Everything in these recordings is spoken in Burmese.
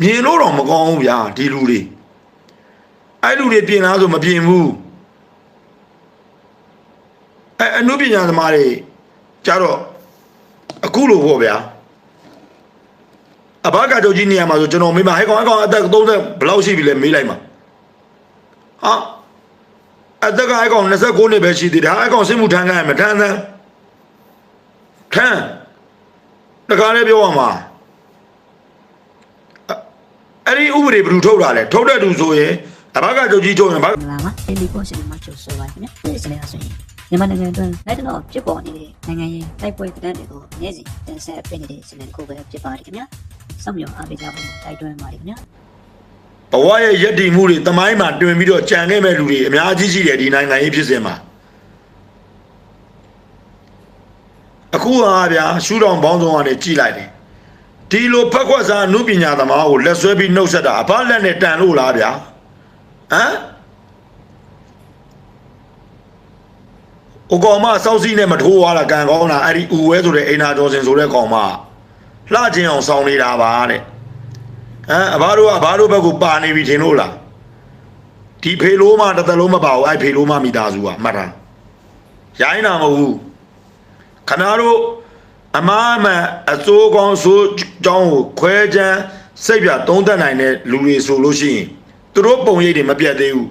မြင်လို့တော့မကောင်းဘူးဗျာဒီလူတွေအဲ့လူတွေပြင်လားဆိုမပြင်ဘူးအဲ့အနုပညာသမားတွေကြတော့အခုလိုပေါ့ဗျာအဘကကြောကြီးနေရာမှာဆိုကျွန်တော်မေးမှာဟဲ့ကောင်အကောင်အသက်30ဘယ်လောက်ရှိပြီလဲမေးလိုက်မှာဟာအသက်ကအဲ့ကောင်29နှစ်ပဲရှိသေးတယ်ဟာအဲ့ကောင်စစ်မှုထမ်းခိုင်းရမယ်ထမ်းထမ်းထမ်းတကားလေးပြောရမှာ အဲ့ဒီဥပဒေဘယ်သူထုတ်တာလဲထုတ်တဲ့သူဆိုရင်အဘကကြောကြီးထုတ်ရင်ဘာမင်္ဂလာပါဒီလီပေါ်ရှင်မှာကျိုးဆိုပါခင်ဗျာဒီစနေအဆိုရင်မြန်မာနိုင်ငံအတွင်းလက်တော့ဖြစ်ပေါ်နေတဲ့နိုင်ငံရေးတိုက်ပွဲကဏ္ဍတွေကိုနေ့စဉ်တင်ဆက်ပေးနေတဲ့စနေတစ်ခုပဲဖြစ်ပါတယ်ခင်ဗျာစောင့်မျှော်အားပေးကြဖို့တိုက်တွန်းပါတယ်ခင်ဗျာဘဝရဲ့ယက်တီမှုတွေတမိုင်းမှာတွင်ပြီးတော့ကြံခဲ့မဲ့လူတွေအများကြီးရှိတယ်ဒီနိုင်ငံရေးဖြစ်စဉ်မှာအခုဟာဗျာရှူတောင်ဘောင်းဆောင်ကနေကြည်လိုက်တယ် ဒီလိုဖက်ခွက်စားအမှုပညာသမားကိုလက်ဆွဲပြီးနှုတ်ဆက်တာအဖလက်နဲ့တန်လို့လားဗျာဟမ်အကောင်မစောက်စီးနဲ့မထိုးသွားတာကံကောင်းတာအဲ့ဒီဦးဝဲဆိုတဲ့အိမ်နာကျော်စင်ဆိုတဲ့ကောင်မလှချင်းအောင်ဆောင်းနေတာပါတဲ့ဟမ်အဘတို့ကအဘတို့ဘက်ကိုပါနေပြီထင်လို့လားဒီဖေလိုးမတစ်သက်လုံးမပါဘူးအဲ့ဖေလိုးမမိသားစုကမှတ်တာရိုင်းတာမဟုတ်ဘူးခဏတို့ အမားအမှန်အစိုးကောင်းဆိုးကြောင်းကိုခွဲချမ်းစိတ်ပြသုံးသက်နိုင်တဲ့လူတွေဆိုလို့ရှိရင်သူတို့ပုံရိပ်တွေမပြတ်သေးဘူး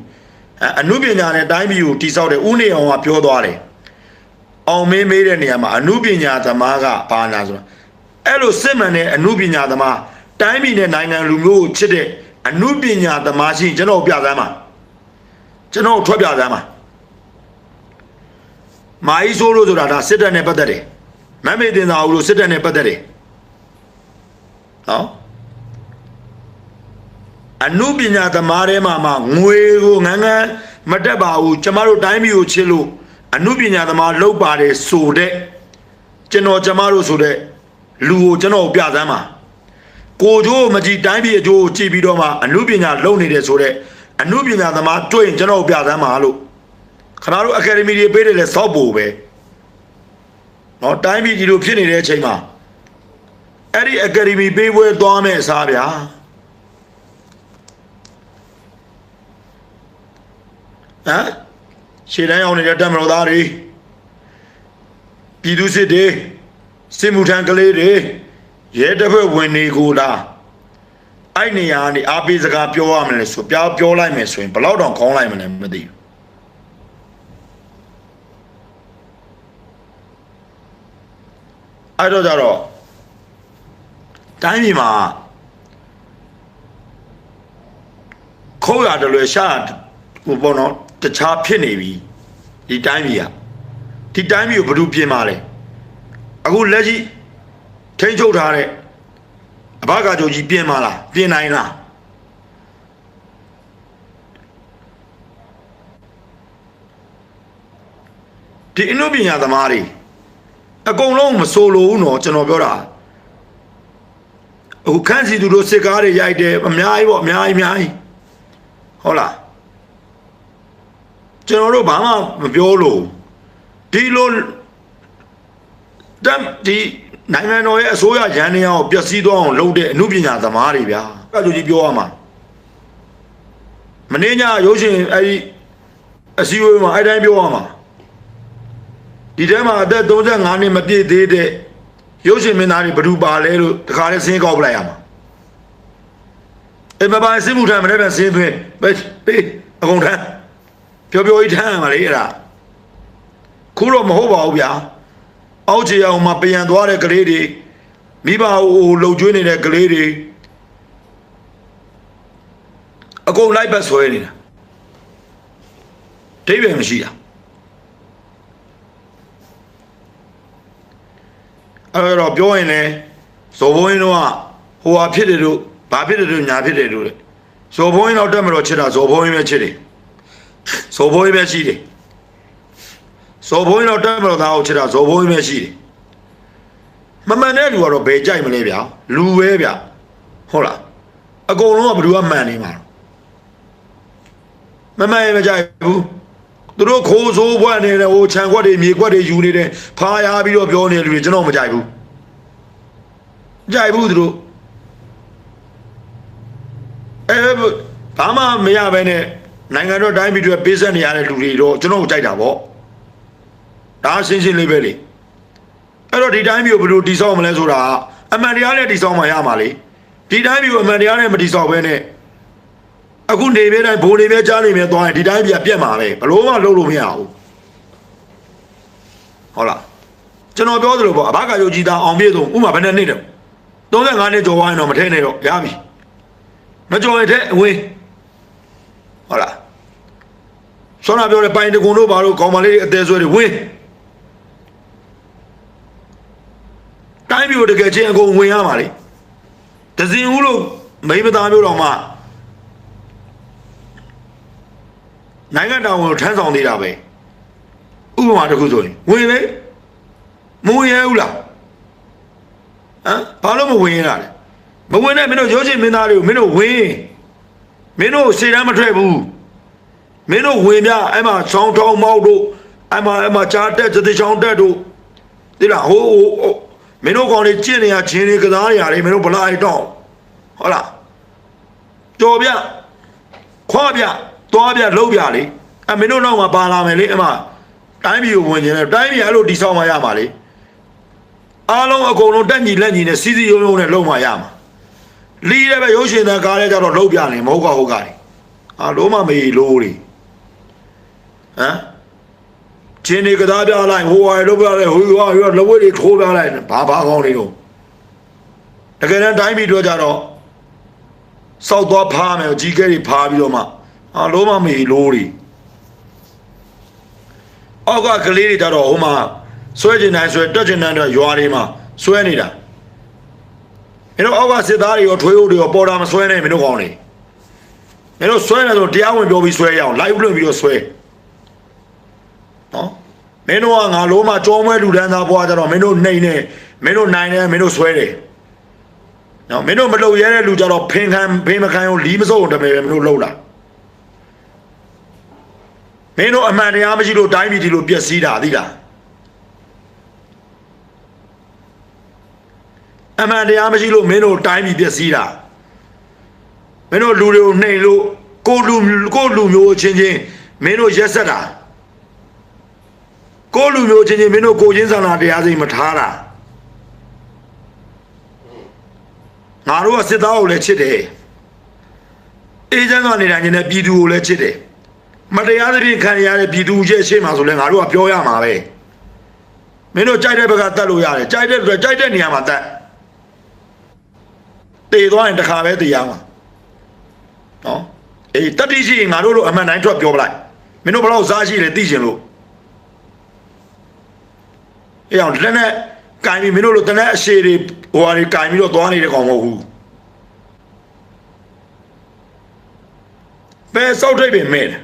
အဲအမှုပညာနဲ့တိုင်းပြည်ကိုတိဆောက်တဲ့ဥနေအောင်ကပြောသွားတယ်အောင်မင်းမေးတဲ့နေရာမှာအမှုပညာသမားကဘာနာဆိုတာအဲ့လိုစစ်မှန်တဲ့အမှုပညာသမားတိုင်းပြည်နဲ့နိုင်ငံလူမျိုးကိုချစ်တဲ့အမှုပညာသမားရှိရင်ကျွန်တော်ပြသမ်းပါကျွန်တော်ထွက်ပြသမ်းပါမာအီဆိုးလို့ဆိုတာဒါစစ်တပ်နဲ့ပတ်သက်တယ် မမေတင်သာဦးလို့စစ်တပ်နဲ့ပတ်သက်တယ်နော်အနုပညာသမားထဲမှာမှငွေကိုငန်းငန်းမတက်ပါဘူးကျမတို့တိုင်းပြည်ကိုချစ်လို့အနုပညာသမားလောက်ပါတယ်ဆိုတဲ့ကျွန်တော်ကျမတို့ဆိုတဲ့လူကိုကျွန်တော်ပြသမ်းပါကိုကျိုးမကြည့်တိုင်းပြည်အကျိုးကိုကြည့်ပြီးတော့မှအနုပညာလုံနေတယ်ဆိုတဲ့အနုပညာသမားတွေ့ရင်ကျွန်တော်ပြသမ်းပါလို့ခဏတို့အကယ်ဒမီတွေပေးတယ်လဲစောက်ဖို့ပဲ နော်တိုင်းပြည်ကြီးလိုဖြစ်နေတဲ့အချိန်မှာအဲ့ဒီအကယ်ဒမီပေးပွဲသွားမယ်အစားဗျာဟမ်ရှေ့တန်းရောက်နေတဲ့တက်မတော်သားတွေပြည်သူစစ်တွေစစ်မှုထမ်းကလေးတွေရဲတပ်ဖွဲ့ဝင်တွေကိုလားအဲ့နေရာကနေအားပေးစကားပြောရမလဲဆိုပြောပြောလိုက်မယ်ဆိုရင်ဘယ်တော့တောင်ခေါင်းလိုက်မလဲမသိဘူး အဲ့တော့ကြတော့တိုင်းပြည်မှာခိုးရတလွယ်ရှာဟိုပေါ့နော်တခြားဖြစ်နေပြီဒီတိုင်းပြည်ကဒီတိုင်းပြည်ကိုဘယ်သူပြင်ပါလဲအခုလက်ရှိထိန်းချုပ်ထားတဲ့အဘကာကြိုကြီးပြင်ပါလားပြင်နိုင်လားဒီအနုပညာသမားတွေ အကုန်လုံးမဆိုလိုဘူးနော်ကျွန်တော်ပြောတာအခုခန့်စီသူတို့စစ်ကားတွေရိုက်တယ်အများကြီးပေါ့အများကြီးအများကြီးဟုတ်လားကျွန်တော်တို့ဘာမှမပြောလို့ဒီလိုတမ်ဒီနိုင်ငံတော်ရဲ့အစိုးရရန်နေအောင်ပျက်စီးသွားအောင်လုပ်တဲ့အမှုပညာသမားတွေဗျာအဲ့လိုကြီးပြောရမှာမင်းညရုပ်ရှင်အဲ့ဒီအစည်းအဝေးမှာအဲ့တိုင်းပြောရမှာ ဒီထဲမှာအသက်35နှစ်မပြည့်သေးတဲ့ရုပ်ရှင်မင်းသားတွေဘယ်သူပါလဲလို့တခါလဲစင်းကောက်ပလိုက်ရမှာအဲ့မပါစစ်မှုထမ်းမလဲပြန်စင်းသွင်းပဲပေးအကုန်ထမ်းပြောပြောကြီးထမ်းရမှာလေအဲ့ဒါခုတော့မဟုတ်ပါဘူးဗျာအောက်ခြေအောင်မှာပြန်သွားတဲ့ကလေးတွေမိဘဟိုလှုပ်ကျွေးနေတဲ့ကလေးတွေအကုန်လိုက်ပတ်ဆွဲနေတာဒိဗေမရှိတာ အဲ့တော့ပြောရင်လေဇော်ဘုန်းကြီးတို့ကဟိုဟာဖြစ်တယ်တို့ဘာဖြစ်တယ်တို့ညာဖြစ်တယ်တို့လေဇော်ဘုန်းကြီးတော့တက်မလို့ချစ်တာဇော်ဘုန်းကြီးပဲချစ်တယ်ဇော်ဘိုးကြီးပဲရှိတယ်ဇော်ဘိုးကြီးတော့တက်မလို့သားအောင်ချစ်တာဇော်ဘိုးကြီးပဲရှိတယ်မမှန်တဲ့လူကတော့ဘယ်ကြိုက်မလဲဗျာလူပဲဗျဟုတ်လားအကုန်လုံးကဘယ်သူကမှန်နေမှာမမှန်ရင်မကြိုက်ဘူး သူတို့ခိုးဆိုးဘွက်နေတယ်ဟိုခြံခွက်တွေမြေခွက်တွေယူနေတယ်ဖာရပြီးတော့ပြောနေလူတွေကျွန်တော်မကြိုက်ဘူးကြိုက်ဘူးသူတို့ဘာမှမရဘဲနဲ့နိုင်ငံတော်တိုင်းပြည်တွေပေးဆက်နေရတဲ့လူတွေတော့ကျွန်တော်ကိုကြိုက်တာပေါ့ဒါရှင်းရှင်းလေးပဲလေအဲ့တော့ဒီတိုင်းပြည်ကိုဘယ်လိုတည်ဆောက်မလဲဆိုတာအမှန်တရားနဲ့တည်ဆောက်မှရမှာလေဒီတိုင်းပြည်ကိုအမှန်တရားနဲ့မတည်ဆောက်ဘဲနဲ့ အခုနေပြတိုင်းဘိုးနေပြကြားနေပြသွားရင်ဒီတိုင်းပြည်ကပြက်မှာပဲဘလို့မှလုပ်လို့မရဘူးဟုတ်လားကျွန်တော်ပြောသလိုပေါ့အဘကယုတ်ကြည်သားအောင်ပြည့်စုံဥမာဘယ်နဲ့နှစ်တော့35နှစ်ကျော်သွားရင်တော့မထဲနဲ့တော့ရပြီမကျော်ရင်ထဲအဝေးဟုတ်လားဆောနာပြောတဲ့ပိုင်တကွန်တို့ဘာလို့ကောင်းမလေးအသေးဆွဲတွေဝင်းတိုင်းပြည်ကိုတကယ်ချင်းအကုန်ဝင်ရမှာလေဒဇင်ဦးလို့မိမသားမျိုးတော်မှ နိုင်ငံတော်ကိုထမ်းဆောင်နေတာပဲဥပမာတစ်ခုဆိုရင်ဝင်လေမဝင်ရဘူးလားဟမ်ဘာလို့မဝင်ရတာလဲမဝင်နဲ့မင်းတို့ရိုးချင်းမင်းသားတွေကိုမင်းတို့ဝင်မင်းတို့စေတမ်းမထွက်ဘူးမင်းတို့ဝင်ပြအဲ့မှာချောင်းထောင်းမောက်တို့အဲ့မှာအဲ့မှာကြားတက်သတိချောင်းတက်တို့ဒီလားဟိုဟိုဟိုမင်းတို့ကောင်တွေကျင့်နေရချင်းတွေကစားနေရတယ်မင်းတို့ဗလာအိတော့ဟုတ်လားကြော်ပြခွာပြ သွားပြလှုပ်ပြလေအမင်းတို့နောက်မှာပါလာမယ်လေအမတိုင်းပြည်ကိုဝင်ခြင်းလေတိုင်းပြည်အဲ့လိုတိဆောက်မှရမှာလေအားလုံးအကုန်လုံးတက်ညီလက်ညီနဲ့စီစီယုံယုံနဲ့လုံမှရမှာလီးလည်းပဲရုပ်ရှင်သားကားလည်းကြတော့လှုပ်ပြနေမဟုတ်ကဟုတ်ကလေအာလုံးမမေးလို့လေဟမ်ချင်းနေကစားပြလိုက်ဟိုဟာလှုပ်ပြလိုက်ဟိုဟာဟိုလဝက်တွေထိုးပြလိုက်ဘာဘာကောင်းနေတော့တကယ်တမ်းတိုင်းပြည်တို့ကြတော့စောက်သွားဖားမယ်ကြီးကဲတွေဖားပြီးတော့မှ အာလုံးမမေးလို့လေအောက်ကကလေးတွေကြတော့ဟိုမှာဆွဲကျင်တိုင်းဆွဲတက်ကျင်တိုင်းတော့ရွာတွေမှာဆွဲနေတာမင်းတို့အောက်ကစစ်သားတွေရောထွေးဦးတွေရောပေါ်တာမဆွဲနဲ့မင်းတို့ကောင်းနေမင်းတို့ဆွဲနေဆိုတရားဝင်ပြောပြီးဆွဲရအောင် live လွှင့်ပြီးတော့ဆွဲနော်မင်းတို့ကငါလုံးမကြောမွဲလူတန်းသားဘွားကြတော့မင်းတို့နှိမ့်နေမင်းတို့နိုင်နေမင်းတို့ဆွဲတယ်နော်မင်းတို့မလုပ်ရဲတဲ့လူကြတော့ဖင်ခံဖင်မခံအောင်လီးမစုံတမယ်ပဲမင်းတို့လှုပ်လာ မင်းတို့အမှန်တရားမရှိလို့တိုင်းပြည်ဒီလိုပျက်စီးတာသိလားအမှန်တရားမရှိလို့မင်းတို့တိုင်းပြည်ပျက်စီးတာမင်းတို့လူတွေကိုနှိမ်လို့ကိုလူကိုလူမျိုးချင်းချင်းမင်းတို့ရက်ဆက်တာကိုလူမျိုးချင်းချင်းမင်းတို့ကိုချင်းစာနာတရားစိတ်မထားတာငါတို့ကစစ်သားကိုလည်းချစ်တယ်အေးချမ်းသာနေတိုင်းနဲ့ပြည်သူကိုလည်းချစ်တယ် မတရားသဖြင့်ခံရတဲ့ပြည်သူရဲ့ရှေ့မှာဆိုလဲငါတို့ကပြောရမှာပဲမင်းတို့ကြိုက်တဲ့ဘက်ကတတ်လို့ရတယ်ကြိုက်တဲ့ကြိုက်တဲ့နေရာမှာတတ်တေသွားရင်တစ်ခါပဲတေရမှာနော်အေးတတိရှိရင်ငါတို့တို့အမှန်တိုင်းထွက်ပြောပလိုက်မင်းတို့ဘယ်တော့စားရှိလဲသိချင်လို့အေးအောင်လက်နဲ့ကင်ပြီးမင်းတို့လိုတနက်အရှိတွေဟိုဟာတွေကင်ပြီးတော့သွားနေတဲ့ကောင်မဟုတ်ဘူးဘယ်စောက်ထိပ်ပင်မဲ့တယ်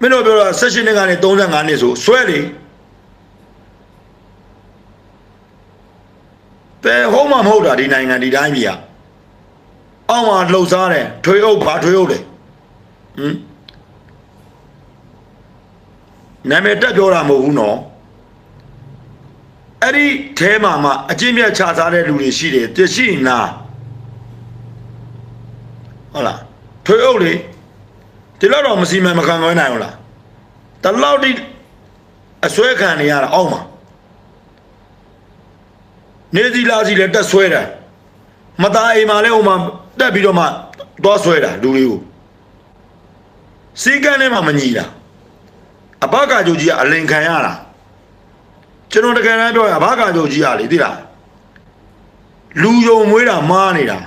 မင်းတို့ပြောတာ16နှစ်ကနေ35နှစ်ဆိုဆွဲလေဘယ်ဟုတ်မှမဟုတ်တာဒီနိုင်ငံဒီတိုင်းပြည်อ่ะအောက်မှာလှုပ်ရှားတယ်ထွေးအုပ်ဘာထွေးအုပ်တယ်ဟမ်နာမည်တက်ပြောတာမဟုတ်ဘူးနော်အဲ့ဒီအဲမှာမှအကျင့်မြတ်ခြားစားတဲ့လူတွေရှိတယ်တရှိနာဟုတ်လားထွေးအုပ်လေ ဒီလောက်တော့မစီမံမခံနိုင်နိုင်ဘူးလားတလောက်တိအစွဲခံနေရတာအောက်မှာနေစီလာစီလည်းတက်ဆွဲတာမသားအိမ်မှာလည်းဟိုမှာတက်ပြီးတော့မှသွားဆွဲတာလူတွေကိုစီကန်းထဲမှာမညီတာအဘကာကြိုကြီးကအလင်ခံရတာကျွန်တော်တကယ်တမ်းပြောရင်အဘကာကြိုကြီးကလေသိလားလူယုံမွေးတာမားနေတာ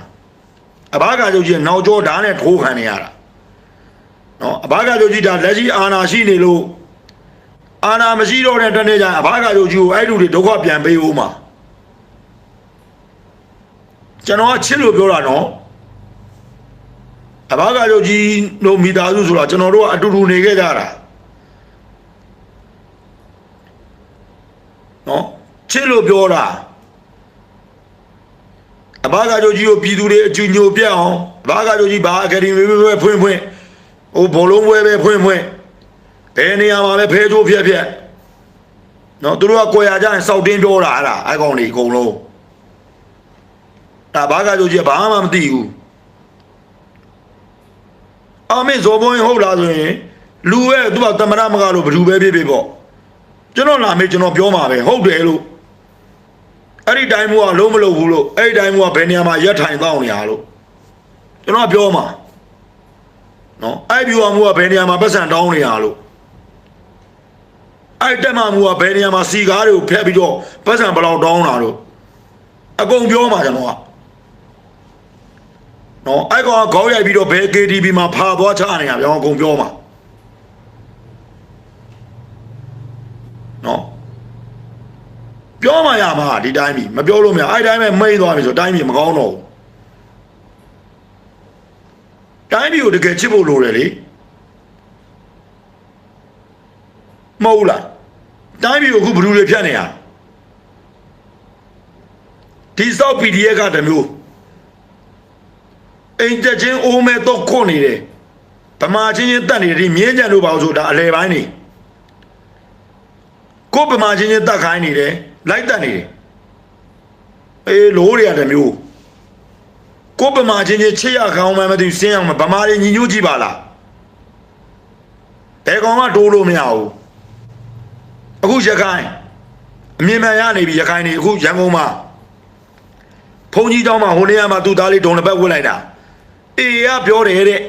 အဘကာကြိုကြီးကနောက်ကျောဓာတ်နဲ့ထိုးခံနေရတာ နော်အဘကကြိုကြီးဒါလက်ရှိအာနာရှိနေလို့အာနာမရှိတော့တဲ့တနေ့ကျရင်အဘကကြိုကြီးကိုအဲ့လူတွေဒုက္ခပြန်ပေးဦးမှာကျွန်တော်ကချစ်လို့ပြောတာနော်အဘကကြိုကြီးတို့မိသားစုဆိုတာကျွန်တော်တို့ကအတူတူနေခဲ့ကြတာနော်ချစ်လို့ပြောတာအဘကကြိုကြီးကိုပြည်သူတွေအကျဉ်းညိုပြတ်အောင်အဘကကြိုကြီးဘာအကယ်ဒမီပဲဖွင့်ဖွင့် ဟိုဘောလုံးပွဲပဲဖွင့်ဖွင့်ဘယ်နေရာမှာပဲဖဲချိုးဖြက်ဖြက်နော်သူတို့ကကိုရကြရင်စောက်တင်းပြောတာအဲ့ဒါအကောင်တွေအကုန်လုံးဒါဘာကကြိုကြီးကဘာမှမသိဘူးအမေဇော်ဘုံဟုတ်လားဆိုရင်လူရဲ့သူကတမရမကလို့ဘယ်သူပဲဖြစ်ဖြစ်ပေါ့ကျွန်တော်လာမေးကျွန်တော်ပြောမှာပဲဟုတ်တယ်လို့အဲ့ဒီတိုင်းမျိုးကလုံးမလုပ်ဘူးလို့အဲ့ဒီတိုင်းမျိုးကဘယ်နေရာမှာရက်ထိုင်တောင်းနေရလို့ကျွန်တော်ပြောမှာ နော်အဲ့ဒီမျိုးကဘယ်နေရာမှာပတ်စံတောင်းနေရလို့အဲ့တက်မှမူကဘယ်နေရာမှာစီကားတွေကိုဖက်ပြီးတော့ပတ်စံဘယ်လောက်တောင်းတာလို့အကုန်ပြောမှာကျွန်တော်ကနော်အဲ့ကောင်ကခေါင်းရိုက်ပြီးတော့ဘယ် KTV မှာဖာသွားချနေရပြောင်းအကုန်ပြောမှာနော်ပြောမှရမှာဒီတိုင်းပြီမပြောလို့မရအဲ့တိုင်းပဲမိန်သွားပြီဆိုတိုင်းပြီမကောင်းတော့ဘူး တိုင်းပြီကိုတကယ်ချစ်ဖို့လိုတယ်လေမဟုတ်လားတိုင်းပြီကိုအခုဘယ်သူတွေဖြတ်နေရဒီစောက် PDF ကတမျိုးအိမ်တက်ချင်းအိုးမဲတော့ခွနေတယ်ဗမာချင်းချင်းတက်နေတယ်ဒီမြင်းကြံတို့ပါလို့ဆိုတာအလဲပိုင်းနေကိုဗမာချင်းချင်းတက်ခိုင်းနေတယ်လိုက်တက်နေတယ်အေးလိုးတွေကတမျိုး ကိုဗမာချင်းချင်းချစ်ရကောင်းမှမသိဘူးစင်းအောင်မဗမာတွေညီညွတ်ကြည့်ပါလားဘယ်ကောင်မှတိုးလို့မရဘူးအခုရခိုင်အမြင်မှန်ရနေပြီရခိုင်နေအခုရန်ကုန်မှာဘုံကြီးเจ้าမှာဟိုနေရာမှာသူ့သားလေးဒုံတစ်ပတ်ဝစ်လိုက်တာအေးကပြောတယ်တဲ့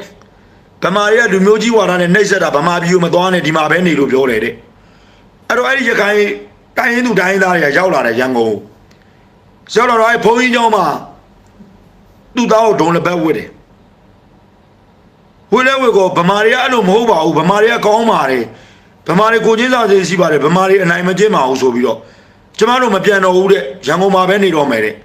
ဗမာတွေကလူမျိုးကြီးဝါဒနဲ့နှိပ်စက်တာဗမာပြည်ကိုမသွားနဲ့ဒီမှာပဲနေလို့ပြောတယ်တဲ့အဲ့တော့အဲ့ဒီရခိုင်တိုင်းရင်းသူတိုင်းရင်းသားတွေကရောက်လာတယ်ရန်ကုန်ရောက်လာတော့အဲ့ဘုံကြီးเจ้าမှာ သူ့သားကိုဒုံတစ်ပတ်ဝစ်တယ်ဝစ်လဲဝစ်ကောဗမာတွေကအဲ့လိုမဟုတ်ပါဘူးဗမာတွေကကောင်းပါတယ်ဗမာတွေကိုချင်းစာစီရှိပါတယ်ဗမာတွေအနိုင်မကျင်းပါဘူးဆိုပြီးတော့ကျမတို့မပြန်တော့ဘူးတဲ့ရန်ကုန်မှာပဲနေတော့မယ်တဲ့